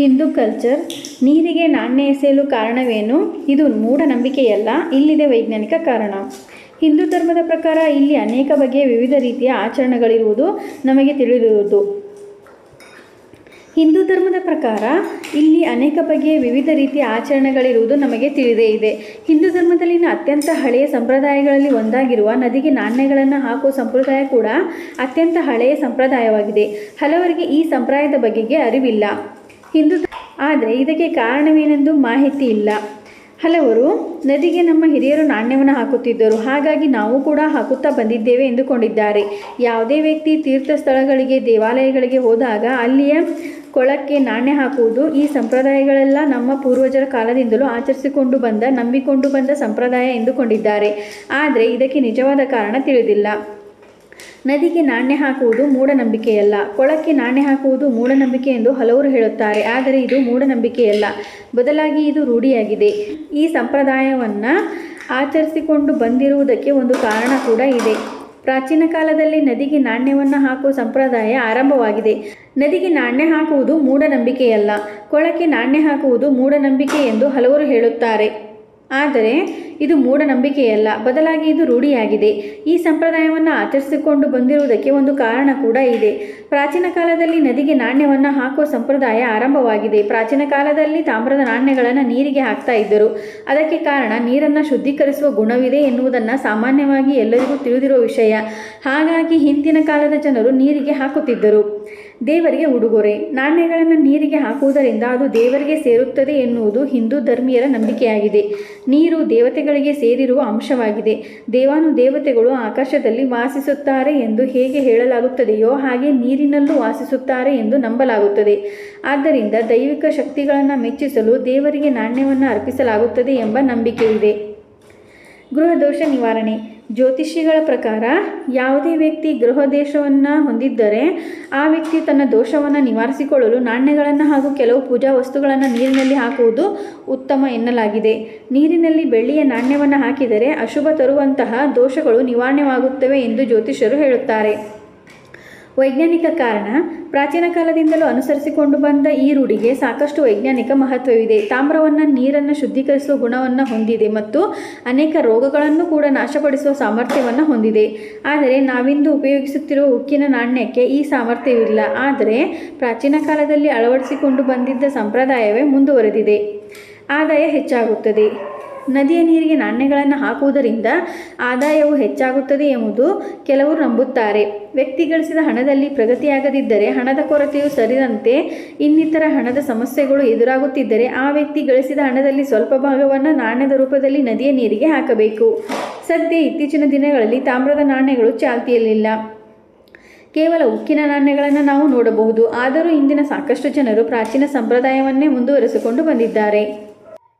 Hindu culture ನೀರಿಗೆ ನಾಣ್ಯ ಎಸೆಯಲು ಕಾರಣವೇನು? ಇದು ಮೂಢನಂಬಿಕೆಯಲ್ಲ, ಇಲ್ಲಿದೆ ವೈಜ್ಞಾನಿಕ ಕಾರಣ. ಹಿಂದೂ ಧರ್ಮದ ಪ್ರಕಾರ ಇಲ್ಲಿ ಅನೇಕ ಬಗೆಯ ವಿವಿಧ ರೀತಿಯ ಆಚರಣೆಗಳಿರುವುದು ನಮಗೆ ತಿಳಿದಿರುವುದು. ಹಿಂದೂ ಧರ್ಮದ ಪ್ರಕಾರ ಇಲ್ಲಿ ಅನೇಕ ಬಗೆಯ ವಿವಿಧ ರೀತಿಯ ಆಚರಣೆಗಳಿರುವುದು ನಮಗೆ ತಿಳಿದೇ ಇದೆ. ಹಿಂದೂ ಧರ್ಮದಲ್ಲಿನ ಅತ್ಯಂತ ಹಳೆಯ ಸಂಪ್ರದಾಯಗಳಲ್ಲಿ ಒಂದಾಗಿರುವ ನದಿಗೆ ನಾಣ್ಯಗಳನ್ನು ಹಾಕುವ ಸಂಪ್ರದಾಯ ಕೂಡ ಅತ್ಯಂತ ಹಳೆಯ ಸಂಪ್ರದಾಯವಾಗಿದೆ. ಹಲವರಿಗೆ ಈ ಸಂಪ್ರದಾಯದ ಬಗೆಗೆ ಅರಿವಿಲ್ಲ. ಹಿಂದೂ ಆದರೆ ಇದಕ್ಕೆ ಕಾರಣವೇನೆಂದು ಮಾಹಿತಿ ಇಲ್ಲ. ಹಲವರು, ನದಿಗೆ ನಮ್ಮ ಹಿರಿಯರು ನಾಣ್ಯವನ್ನು ಹಾಕುತ್ತಿದ್ದರು. ಹಾಗಾಗಿ ನಾವು ಕೂಡ ಹಾಕುತ್ತಾ ಬಂದಿದ್ದೇವೆ ಎಂದುಕೊಂಡಿದ್ದಾರೆ. ಯಾವುದೇ ವ್ಯಕ್ತಿ ತೀರ್ಥ ಸ್ಥಳಗಳಿಗೆ ದೇವಾಲಯಗಳಿಗೆ ಹೋದಾಗ ಅಲ್ಲಿಯ ಕೊಳಕ್ಕೆ ನಾಣ್ಯ ಹಾಕುವುದು ಈ ಸಂಪ್ರದಾಯಗಳೆಲ್ಲ ನಮ್ಮ ಪೂರ್ವಜರ ಕಾಲದಿಂದಲೂ ಆಚರಿಸಿಕೊಂಡು ಬಂದ, ನಂಬಿಕೊಂಡು ಬಂದ ಸಂಪ್ರದಾಯ ಎಂದುಕೊಂಡಿದ್ದಾರೆ. ಆದರೆ ಇದಕ್ಕೆ ನಿಜವಾದ ಕಾರಣ ತಿಳಿದಿಲ್ಲ. ನದಿಗೆ ನಾಣ್ಯ ಹಾಕುವುದು ಮೂಢನಂಬಿಕೆಯಲ್ಲ. ಕೊಳಕ್ಕೆ ನಾಣ್ಯ ಹಾಕುವುದು ಮೂಢನಂಬಿಕೆ ಎಂದು ಹಲವರು ಹೇಳುತ್ತಾರೆ. ಆದರೆ ಇದು ಮೂಢನಂಬಿಕೆಯಲ್ಲ. ಬದಲಾಗಿ ಇದು ರೂಢಿಯಾಗಿದೆ. ಈ ಸಂಪ್ರದಾಯವನ್ನು ಆಚರಿಸಿಕೊಂಡು ಬಂದಿರುವುದಕ್ಕೆ ಒಂದು ಕಾರಣ ಕೂಡ ಇದೆ. ಪ್ರಾಚೀನ ಕಾಲದಲ್ಲಿ ನದಿಗೆ ನಾಣ್ಯವನ್ನು ಹಾಕುವ ಸಂಪ್ರದಾಯ ಆರಂಭವಾಗಿದೆ. ನದಿಗೆ ನಾಣ್ಯ ಹಾಕುವುದು ಮೂಢನಂಬಿಕೆಯಲ್ಲ. ಕೊಳಕ್ಕೆ ನಾಣ್ಯ ಹಾಕುವುದು ಮೂಢನಂಬಿಕೆ ಎಂದು ಹಲವರು ಹೇಳುತ್ತಾರೆ. ಆದರೆ ಇದು ಮೂಢನಂಬಿಕೆಯಲ್ಲ. ಬದಲಾಗಿ ಇದು ರೂಢಿಯಾಗಿದೆ. ಈ ಸಂಪ್ರದಾಯವನ್ನು ಆಚರಿಸಿಕೊಂಡು ಬಂದಿರುವುದಕ್ಕೆ ಒಂದು ಕಾರಣ ಕೂಡ ಇದೆ. ಪ್ರಾಚೀನ ಕಾಲದಲ್ಲಿ ನದಿಗೆ ನಾಣ್ಯವನ್ನು ಹಾಕುವ ಸಂಪ್ರದಾಯ ಆರಂಭವಾಗಿದೆ. ಪ್ರಾಚೀನ ಕಾಲದಲ್ಲಿ ತಾಮ್ರದ ನಾಣ್ಯಗಳನ್ನು ನೀರಿಗೆ ಹಾಕ್ತಾ ಇದ್ದರು. ಅದಕ್ಕೆ ಕಾರಣ ನೀರನ್ನು ಶುದ್ಧೀಕರಿಸುವ ಗುಣವಿದೆ ಎನ್ನುವುದನ್ನು ಸಾಮಾನ್ಯವಾಗಿ ಎಲ್ಲರಿಗೂ ತಿಳಿದಿರುವ ವಿಷಯ. ಹಾಗಾಗಿ ಹಿಂದಿನ ಕಾಲದ ಜನರು ನೀರಿಗೆ ಹಾಕುತ್ತಿದ್ದರು. ದೇವರಿಗೆ ಉಡುಗೊರೆ. ನಾಣ್ಯಗಳನ್ನು ನೀರಿಗೆ ಹಾಕುವುದರಿಂದ ಅದು ದೇವರಿಗೆ ಸೇರುತ್ತದೆ ಎನ್ನುವುದು ಹಿಂದೂ ಧರ್ಮೀಯರ ನಂಬಿಕೆಯಾಗಿದೆ. ನೀರು ದೇವತೆಗಳಿಗೆ ಸೇರಿರುವ ಅಂಶವಾಗಿದೆ. ದೇವಾನು ದೇವತೆಗಳು ಆಕಾಶದಲ್ಲಿ ವಾಸಿಸುತ್ತಾರೆ ಎಂದು ಹೇಗೆ ಹೇಳಲಾಗುತ್ತದೆಯೋ ಹಾಗೆ ನೀರಿನಲ್ಲೂ ವಾಸಿಸುತ್ತಾರೆ ಎಂದು ನಂಬಲಾಗುತ್ತದೆ. ಆದ್ದರಿಂದ ದೈವಿಕ ಶಕ್ತಿಗಳನ್ನು ಮೆಚ್ಚಿಸಲು ದೇವರಿಗೆ ನಾಣ್ಯವನ್ನು ಅರ್ಪಿಸಲಾಗುತ್ತದೆ ಎಂಬ ನಂಬಿಕೆ ಇದೆ ಗೃಹದೋಷ ನಿವಾರಣೆ. ಜ್ಯೋತಿಷಿಗಳ ಪ್ರಕಾರ ಯಾವುದೇ ವ್ಯಕ್ತಿ ಗೃಹ ದೋಷವನ್ನು ಹೊಂದಿದ್ದರೆ ಆ ವ್ಯಕ್ತಿ ತನ್ನ ದೋಷವನ್ನು ನಿವಾರಿಸಿಕೊಳ್ಳಲು ನಾಣ್ಯಗಳನ್ನು ಹಾಗೂ ಕೆಲವು ಪೂಜಾ ವಸ್ತುಗಳನ್ನು ನೀರಿನಲ್ಲಿ ಹಾಕುವುದು ಉತ್ತಮ ಎನ್ನಲಾಗಿದೆ. ನೀರಿನಲ್ಲಿ ಬೆಳ್ಳಿಯ ನಾಣ್ಯವನ್ನು ಹಾಕಿದರೆ ಅಶುಭ ತರುವಂತಹ ದೋಷಗಳು ನಿವಾರಣೆವಾಗುತ್ತವೆ ಎಂದು ಜ್ಯೋತಿಷರು ಹೇಳುತ್ತಾರೆ. ವೈಜ್ಞಾನಿಕ ಕಾರಣ. ಪ್ರಾಚೀನ ಕಾಲದಿಂದಲೂ ಅನುಸರಿಸಿಕೊಂಡು ಬಂದ ಈ ರೂಢಿಗೆ ಸಾಕಷ್ಟು ವೈಜ್ಞಾನಿಕ ಮಹತ್ವವಿದೆ. ತಾಮ್ರವನ್ನು, ನೀರನ್ನು ಶುದ್ಧೀಕರಿಸುವ ಗುಣವನ್ನು ಹೊಂದಿದೆ ಮತ್ತು ಅನೇಕ ರೋಗಗಳನ್ನು ಕೂಡ ನಾಶಪಡಿಸುವ ಸಾಮರ್ಥ್ಯವನ್ನು ಹೊಂದಿದೆ. ಆದರೆ ನಾವಿಂದು ಉಪಯೋಗಿಸುತ್ತಿರುವ ಉಕ್ಕಿನ ನಾಣ್ಯಕ್ಕೆ ಈ ಸಾಮರ್ಥ್ಯವಿಲ್ಲ. ಆದರೆ ಪ್ರಾಚೀನ ಕಾಲದಲ್ಲಿ ಅಳವಡಿಸಿಕೊಂಡು ಬಂದಿದ್ದ ಸಂಪ್ರದಾಯವೇ ಮುಂದುವರೆದಿದೆ. ಆದಾಯ ಹೆಚ್ಚಾಗುತ್ತದೆ. ನದಿಯ ನೀರಿಗೆ ನಾಣ್ಯಗಳನ್ನು ಹಾಕುವುದರಿಂದ ಆದಾಯವು ಹೆಚ್ಚಾಗುತ್ತದೆ ಎಂಬುದು ಕೆಲವರು ನಂಬುತ್ತಾರೆ. ವ್ಯಕ್ತಿ ಗಳಿಸಿದ ಹಣದಲ್ಲಿ ಪ್ರಗತಿಯಾಗದಿದ್ದರೆ ಹಣದ ಕೊರತೆಯು ಸರಿದಂತೆ ಇನ್ನಿತರ ಹಣದ ಸಮಸ್ಯೆಗಳು ಎದುರಾಗುತ್ತಿದ್ದರೆ ಆ ವ್ಯಕ್ತಿ ಗಳಿಸಿದ ಹಣದಲ್ಲಿ ಸ್ವಲ್ಪ ಭಾಗವನ್ನು ನಾಣ್ಯದ ರೂಪದಲ್ಲಿ ನದಿಯ ನೀರಿಗೆ ಹಾಕಬೇಕು. ಸದ್ಯ ಇತ್ತೀಚಿನ ದಿನಗಳಲ್ಲಿ ತಾಮ್ರದ ನಾಣ್ಯಗಳು ಚಾಲ್ತಿಯಲ್ಲಿಲ್ಲ. ಕೇವಲ ಉಕ್ಕಿನ ನಾಣ್ಯಗಳನ್ನು ನಾವು ನೋಡಬಹುದು. ಆದರೂ ಇಂದಿನ ಸಾಕಷ್ಟು ಜನರು ಪ್ರಾಚೀನ ಸಂಪ್ರದಾಯವನ್ನೇ ಮುಂದುವರೆಸಿಕೊಂಡು ಬಂದಿದ್ದಾರೆ.